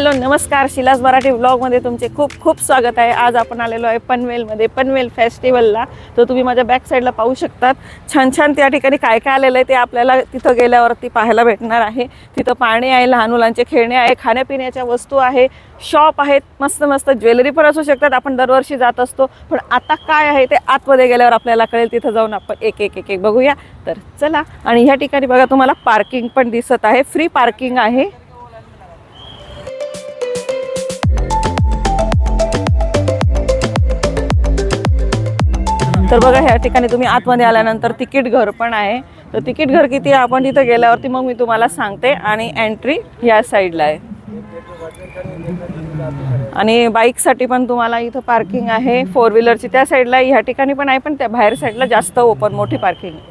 Hello नमस्कार. शिलास मराठी ब्लॉगमध्ये तुमचे खूप खूप स्वागत आहे. आज आपण आलेलो आहे पनवेलमध्ये पनवेल फेस्टिवलला तर तुम्ही माझ्या बॅक साईडला पाहू शकतात. छान छान त्या ठिकाणी काय काय आलेलं आहे ते आपल्याला तिथं गेल्यावरती पाहायला भेटणार आहे. तिथं पाणी आहे लहान मुलांचे खेळणे आहे खाण्यापिण्याच्या वस्तू आहे शॉप आहेत मस्त मस्त ज्वेलरी पण असू शकतात. आपण दरवर्षी जात असतो. पण आता काय आहे ते आतमध्ये गेल्यावर आपल्याला कळेल. तिथं जाऊन आपण एक एक एक एक बघूया. तर चला. आणि ह्या ठिकाणी बघा तुम्हाला पार्किंग पण दिसत आहे. फ्री पार्किंग आहे. तर बघा ह्या ठिकाणी तुम्ही आतमध्ये आल्यानंतर तिकीट घर पण आहे. तर तिकीट घर किती आहे? आपण तिथं गेल्यावरती मग मी तुम्हाला सांगते आणि एंट्री या साईडला आहे. आणि बाईकसाठी पण तुम्हाला इथं पार्किंग आहे. फोर व्हीलरची त्या साईडला ह्या ठिकाणी पण आहे पण त्या बाहेर साईडला जास्त ओपन मोठी पार्किंग आहे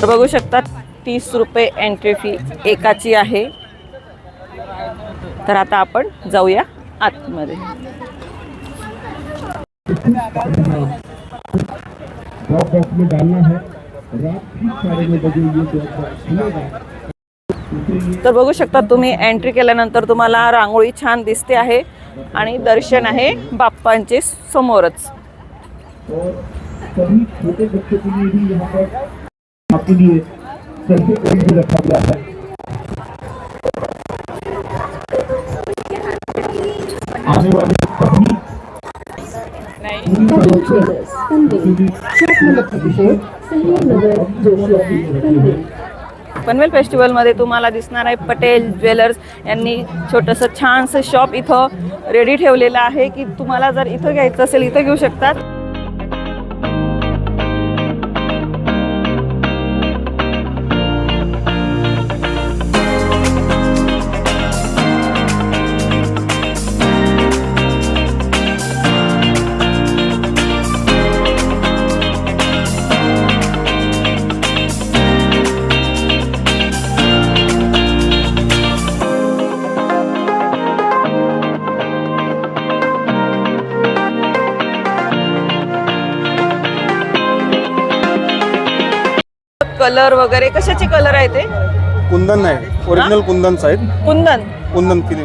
तर बघू शकतात तीस रुपये एंट्री फी एकाची आहे. तर आता आपण जाऊया आतमध्ये. तर बघू शकता तुम्ही एंट्री केल्यानंतर तुम्हाला रांगोळी छान दिसते आहे आणि दर्शन आहे बाप्पांचे समोरच. आपके लिए सेल्फी पॉइंट भी रखा गया है आने वाले पनवेल फेस्टिवलमध्ये तुम्हाला दिसणार आहे पटेल ज्वेलर्स. यांनी छोटंसं छानसं शॉप इथं रेडी ठेवलेलं आहे की तुम्हाला जर इथं घ्यायचं असेल इथं घेऊ शकतात. कलर वगैरे कशाचे कलर आहे ते? कुंदन नाही ओरिजिनल कुंदनच आहेत कुंदन? कुंदन किती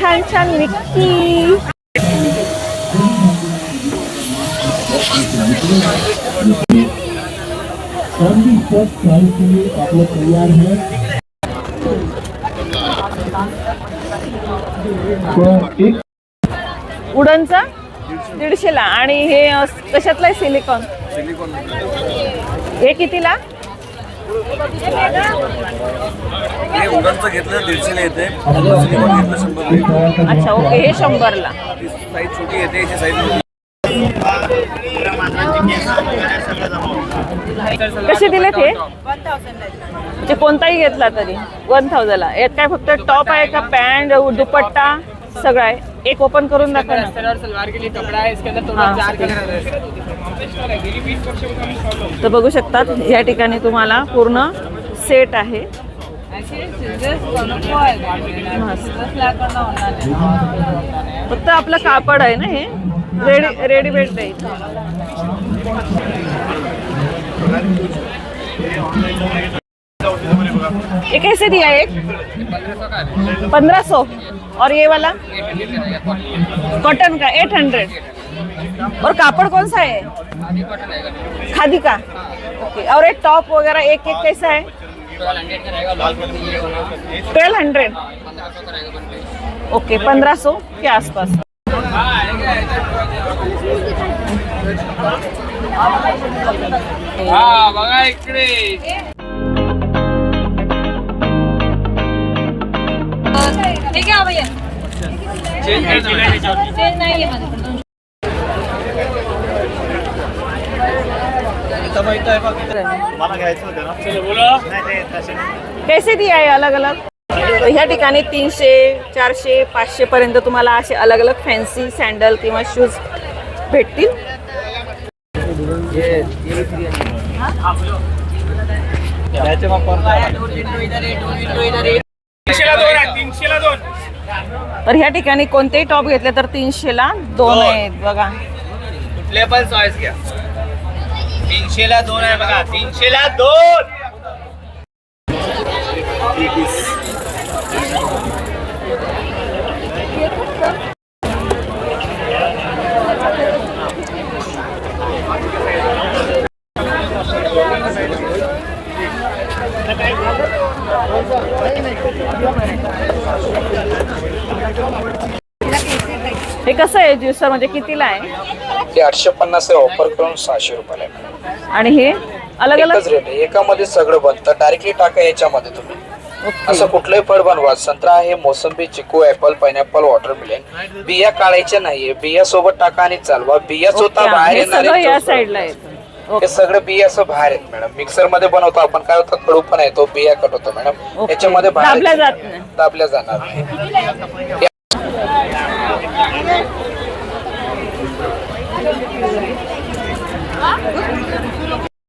छान छान निक्की फैमिली फर्स्ट प्राइज के लिए आप लोग तैयार हैं तो एक उडनचा? दीडशेला. आणि हे अ, कशातलं आहे सिलिकॉन? हे कितीला? हे उडनचं घेतलं दीडशेला येते सिलिकॉन घेतलं शंभर अच्छा ओके हे शंभरला. साईज छोटी येते याची साईज कसे दिले ते म्हणजे कोणताही घेतला तरी. वन थाउजंडला यात काय फक्त टॉप आहे का पॅन्ट दुपट्टा? सगळं आहे. एक ओपन करून दाखवा ना. और सलवार के लिए कपड़ा है इसके अंदर टोटल चार कलर तर बघू शकतात या ठिकाणी तुम्हाला पूर्ण सेट आहे. फक्त आपलं कापड आहे ना हे? रेडी रेडीमेड नाही. ये कैसे दिया एक? पंद्रह सौ। और ये वाला? कॉटन का एट हंड्रेड और कापड़ कौन सा है? खादी का। ओके और एक टॉप वगैरह एक एक कैसा है? ट्वेल्व हंड्रेड ओके पंद्रह सौ के आसपास। हा इकडे। ठीक आहे भैया चेंज नाही आहे माझ्याकडे कैसे दिया आहे अलग अलग तर ह्या ठिकाणी तीनशे चारशे पाचशे पर्यंत तुम्हाला असे अलग अलग फॅन्सी सँडल किंवा शूज भेटतील तर ह्या ठिकाणी कोणतेही टॉप घेतले तर तीनशेला दोन आहेत बघा. कुठले पण चॉईस घ्या. तीनशेला दोन आहे बघा तीनशेला दोन. हे कसं आहे ज्युसर म्हणजे कितीला आहे? ते आठशे पन्नास ऑफर करून सहाशे रुपयाला. आणि हे अलग अलग? रेट एकामध्ये सगळं बनतं. डायरेक्टली टाका याच्यामध्ये तुम्ही. असं कुठलंही फळ बनवा. संत्रा आहे मोसंबी चिकू ऍपल पायनॅपल वॉटरमेलन बिया काढायच्या नाहीये. बिया सोबत टाका आणि चालवा. बिया स्वतः बाहेर. या साईडला येतं. हे सगळं बिया असं बाहेर आहेत मॅडम. मिक्सरमध्ये बनवतो आपण. काय होतं? कडू पण येतो बिया कट होतो मॅडम. याच्यामध्ये बाहेर दाबल्या जात नाही. दाबल्या जाणार नाही.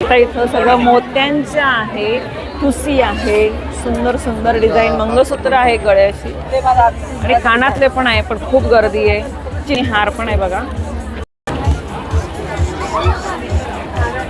आता इथं सगळं मोत्यांचं आहे ठुसी आहे सुंदर सुंदर डिझाईन. मंगळसूत्र आहे गळ्याची. आणि कानातले पण आहे पण खूप गर्दी आहे. चिनी हार पण आहे बघा.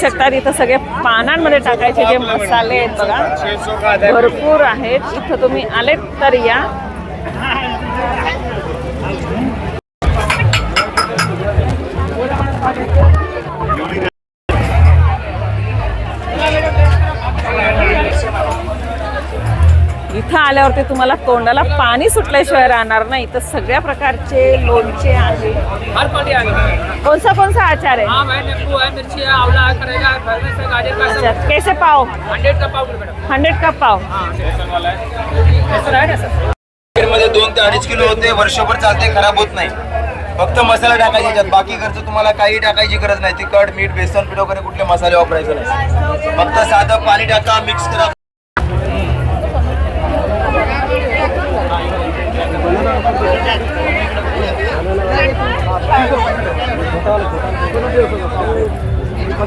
शकतात शकता इथं सगळे पानांमध्ये टाकायचे जे मसाले आहेत बघा. भरपूर आहेत. इथं तुम्ही आलेत तर या. इथं आल्यावरती तुम्हाला तोंडाला पाणी सुटल्याशिवाय राहणार नाही. तर सगळ्या प्रकारचे लोणचे आहे. कोणसा कोणसा आचार आहे? अच्छा कैसे पाव. हंड्रेड का पाव ऐसा है ना सर? मध्ये दोन ते अडीच किलो होते वर्षभर चालते खराब होत नाही. फक्त मसाला टाकायचे बाकी खर्च तुम्हाला काही टाकायची गरज नाही. तिखट मीठ बेसन पीठ वगैरे कुठले मसाले वापरायचे नाही. फक्त साधं पाणी टाका मिक्स करा.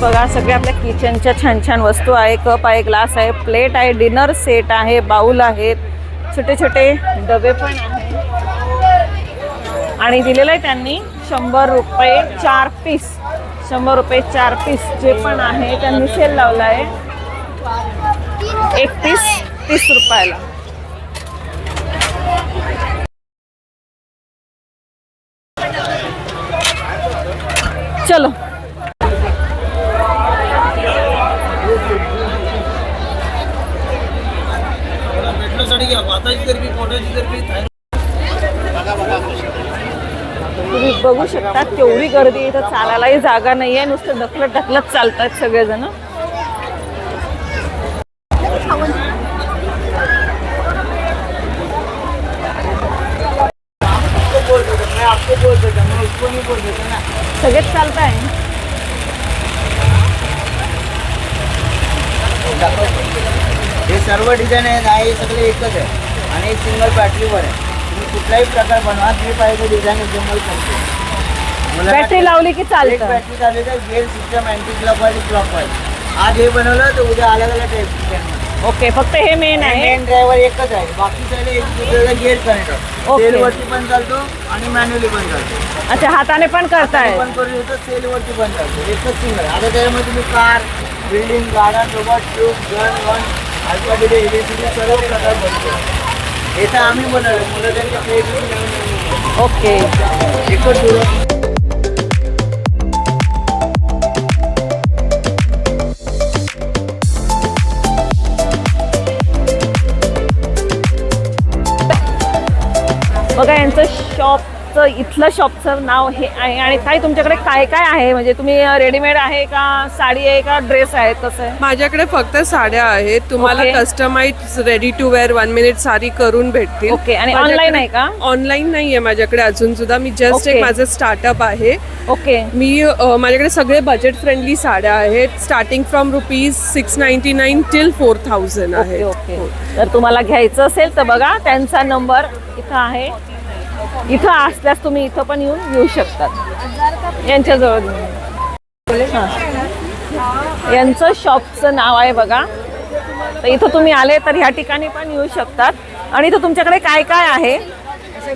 बघा सगळ्या आपल्या किचनच्या छान छान वस्तू आहे कप आहे ग्लास आहे प्लेट आहे डिनर सेट आहे बाऊल आहेत छोटे छोटे डबे पण आहेत. आणि दिलेलं आहे त्यांनी शंभर रुपये चार पीस शंभर रुपये चार पीस जे पण आहे त्यांनी सेल लावला आहे. एक पीस तीस रुपयाला. चलो. तुम्ही बघू शकता केवढी गर्दी आहे. इथं चालायलाही जागा नाही आहे नुसतं ढकलत ढकलत चालतात सगळेजण. सगळेच चालत आहे सर्व डिझाईन आहेत आहे हे सगळे एकच आहे. आणि एक सिंगल बॅटरीवर आहे. तुम्ही कुठलाही प्रकार बनवा जे पाहिजे डिझाईन एकदम करतो बॅटरी लावली की चालतं. बॅटरी चालू तर gear system anti clockwise clockwise आज हे बनवलं तर उद्या अलग अलग टाईप ओके फक्त हे मेन आहे. मेन ड्रायव्हर एकच आहे. बाकी सगळे एक दुसऱ्याला गिअर Okay. सेलवरती पण चालतो आणि मॅन्युअली पण चालतो. अच्छा हाताने पण करताय. पण करू शकतो सेलवरती पण चालतो. एकच सिंगल आता त्याच्यामध्ये तुम्ही car building garden robot tube gun one alphabet A B C D सर्व प्रकार बनतो हे तर आम्ही बनवलं मुलं त्यांच्या creativity ओके एकच शॉपचं नाव हे आहे आणि काय तुमच्याकडे काय काय आहे? म्हणजे तुम्ही रेडीमेड आहे का? साडी आहे का? ड्रेस आहे कसं आहे माझ्याकडे फक्त साड्या आहेत. तुम्हाला. Customize ready to wear one minute sari करून भेटतील. ओके, आणि online आहे का? ऑनलाईन नाहीये माझ्याकडे अजून सुद्धा. मी जस्ट. एक माझं स्टार्टअप आहे. ओके मी अ, माझ्याकडे सगळे बजेट फ्रेंडली साड्या आहेत. Starting from rupees six ninety nine till four thousand okay आहे ओके तर तुम्हाला घ्यायचं असेल तर बघा त्यांचा नंबर इथं आहे. इथं असल्यास तुम्ही इथं पण येऊन येऊ शकतात. यांच्याजवळ हां. यांचं शॉपचं नाव आहे बघा. तर इथं तुम्ही आले तर ह्या ठिकाणी पण येऊ शकतात. आणि इथं तुमच्याकडे काय काय आहे?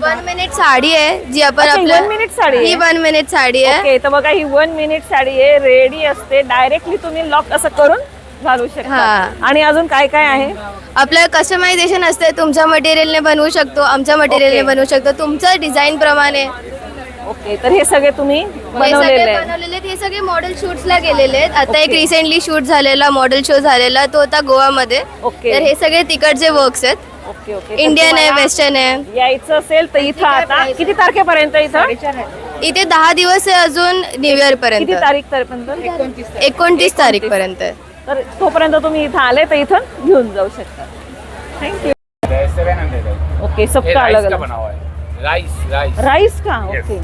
वन मिनिट साडी आहे जी आपण आपल्या one minute साडी आहे? ही वन मिनिट साडी आहे. ओके तर बघा ही वन मिनिट साडी आहे. रेडी असते. डायरेक्टली तुम्ही लॉक असं करून घालू शकता हां. आणि अजून काय काय आहे? आपलं कस्टमायझेशन असते तुमच्या मटेरियलने बनवू शकतो आमच्या मटेरियलने. बनवू शकतो. तुमचं डिझाईन प्रमाणे. ओके तर हे सगळे तुम्ही हे बनवलेले सगळे आहेत. बनवलेले आहेत. हे सगळे मॉडेल शूट्सला गेलेले आहेत. आता एक. रिसेंटली शूट झालेला मॉडेल शो झालेला तो होता गोवामध्ये. ओके. तर हे सगळे तिकडचे वर्क्स आहेत. ओके ओके तर इंडियन आहे तुम्हाला वेस्टर्न आहे. यायचं असेल तर इथं आता किती तारखेपर्यंत इथं? इथे दहा दिवस आहे अजून न्यू इयर पर्यंत. किती तारीख पर्यंत? एकोणतीस तारीख. पर्यंत. तर तोपर्यंत तुम्ही इथं आले तर इथं घेऊन जाऊ शकता. थँक्यू ओके सबका अलग अलग हुआ है राइस राइस राईस का? ओके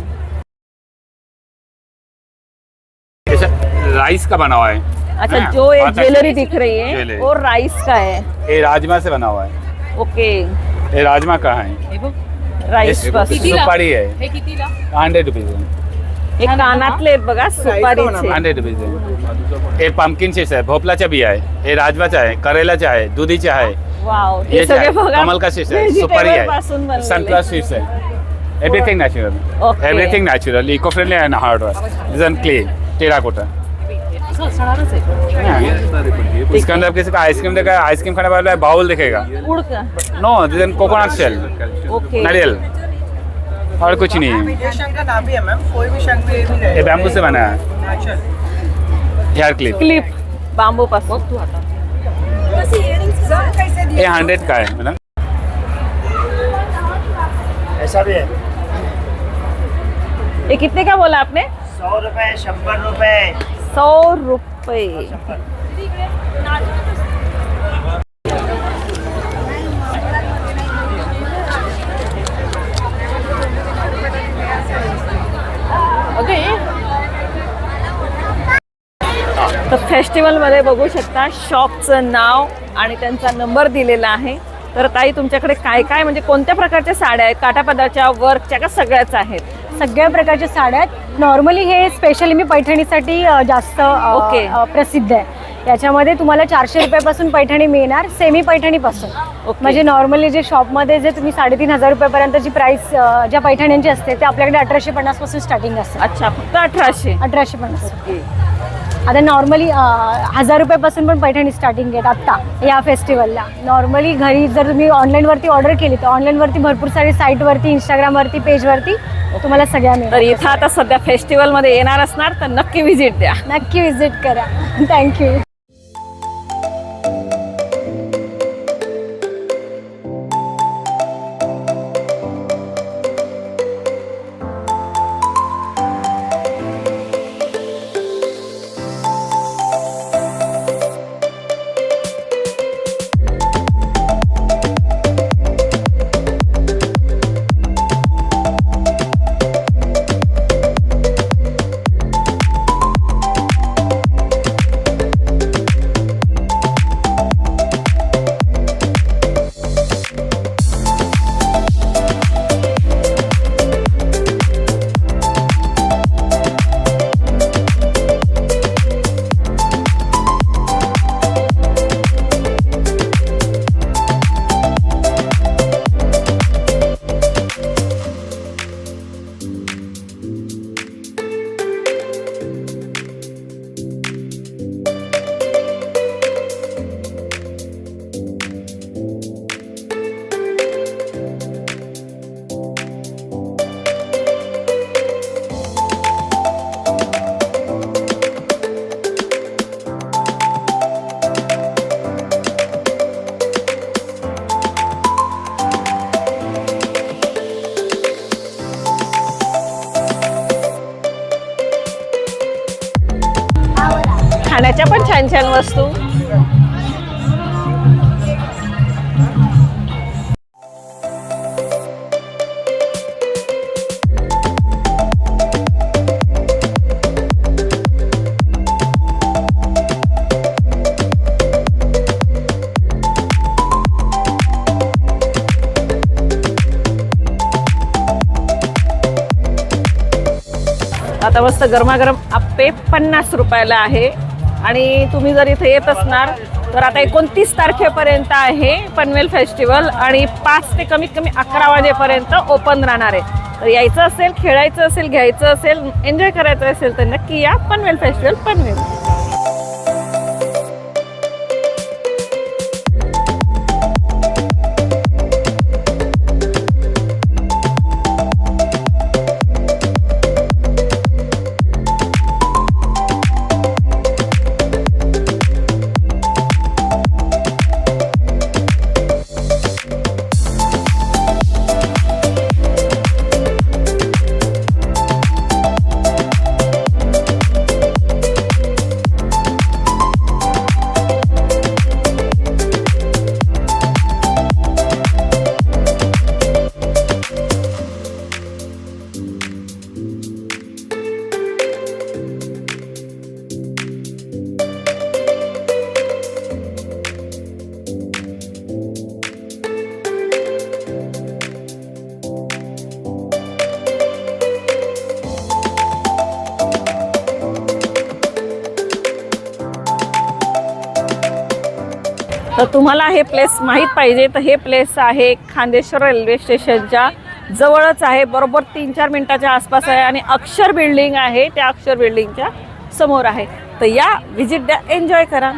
राइस का बना हुआ है अच्छा हाँ, जो ये ज्वेलरी दिख रही है। वो राइस का है. ये राजमा से बना हुआ है. ओके ये राजमा का है. राईस पासून सुपारी है. हंड्रेड रुपीज़ हे कानातले बघा सुपारीचे. हंड्रेड रुपीज़ है हे पंपकिन चिप्स आहे भोपळाच्या बिया आहे हे आहे करेलाचा आहे दुधीचा आहे. वाव हे सगळे आहे, बघा कमल का चिप्स आहे vegetable सुपारी पासून आहे बनलेले. सनफ्लावर आहे. Everything natural Okay. Everything natural eco friendly and hard design clean terracotta इसके अंदर किसी का आइसक्रीम देखा आइसक्रीम खाने वाला बाउल दिखेगा. No design coconut shell okay नारियल. और कुछ नहीं। है ये शंख का नाभि है मैम कोई भी शंख पे भी ये बैम्बू से बना है। हेयर क्लिप क्लिप बांबू पासून ये हंड्रेड का है मैडम। ऐसा भी है। ये कितने का बोला आपने? सौ रुपए शंबर रुपए। सौ रुपये फेस्टिवलमध्ये बघू शकता. शॉपचं नाव आणि त्यांचा नंबर दिलेला आहे. तर ताई तुमच्याकडे काय काय म्हणजे कोणत्या प्रकारच्या साड्या आहेत? काटापदाच्या वर्कच्या का सगळ्याच आहेत? सगळ्या प्रकारच्या साड्या आहेत. नॉर्मली हे स्पेशली मी पैठणीसाठी जास्त ओके. प्रसिद्ध आहे. याच्यामध्ये तुम्हाला चारशे रुपयापासून पैठणी मिळणार सेमी पैठणीपासून. ओके. म्हणजे नॉर्मली जे शॉपमध्ये जे तुम्ही साडेतीन हजार रुपयापर्यंतची प्राइस ज्या पैठण्यांची असते ते आपल्याकडे अठराशे पन्नासपासून स्टार्टिंग असते. अच्छा फक्त अठराशे. अठराशे पन्नास. आता नॉर्मली हजार रुपयापासून पण पैठणी स्टार्टिंग आहेत आत्ता या फेस्टिवलला नॉर्मली घरी जर तुम्ही ऑनलाईनवरती ऑर्डर केली तर ऑनलाईनवरती भरपूर सारी साईटवरती इंस्टाग्रामवरती पेजवरती तुम्हाला सगळ्या तर मिळतात इथं आता सध्या फेस्टिवलमध्ये येणार असणार तर नक्की व्हिजिट द्या. नक्की विजिट करा. थँक्यू छान छान वस्तू. आता मस्त गरमागरम आप्पे पन्नास रुपयाला आहे. आणि तुम्ही जर इथे येत असणार तर आता एकोणतीस तारखेपर्यंत आहे पनवेल फेस्टिवल आणि पाच ते कमीत कमी अकरा वाजेपर्यंत ओपन राहणार आहे. तर यायचं असेल खेळायचं असेल घ्यायचं असेल एन्जॉय करायचं असेल तर नक्की या पनवेल फेस्टिवल पनवेल. तर तुम्हाला हे प्लेस माहीत पाहिजे. तर हे प्लेस आहे खांदेश्वर रेल्वे स्टेशनच्या जवळच आहे. बरोबर तीन चार मिनिटाच्या आसपास आहे आणि अक्षर बिल्डिंग आहे. त्या अक्षर बिल्डिंगच्या समोर आहे. तर या व्हिजिट द्या. एन्जॉय करा.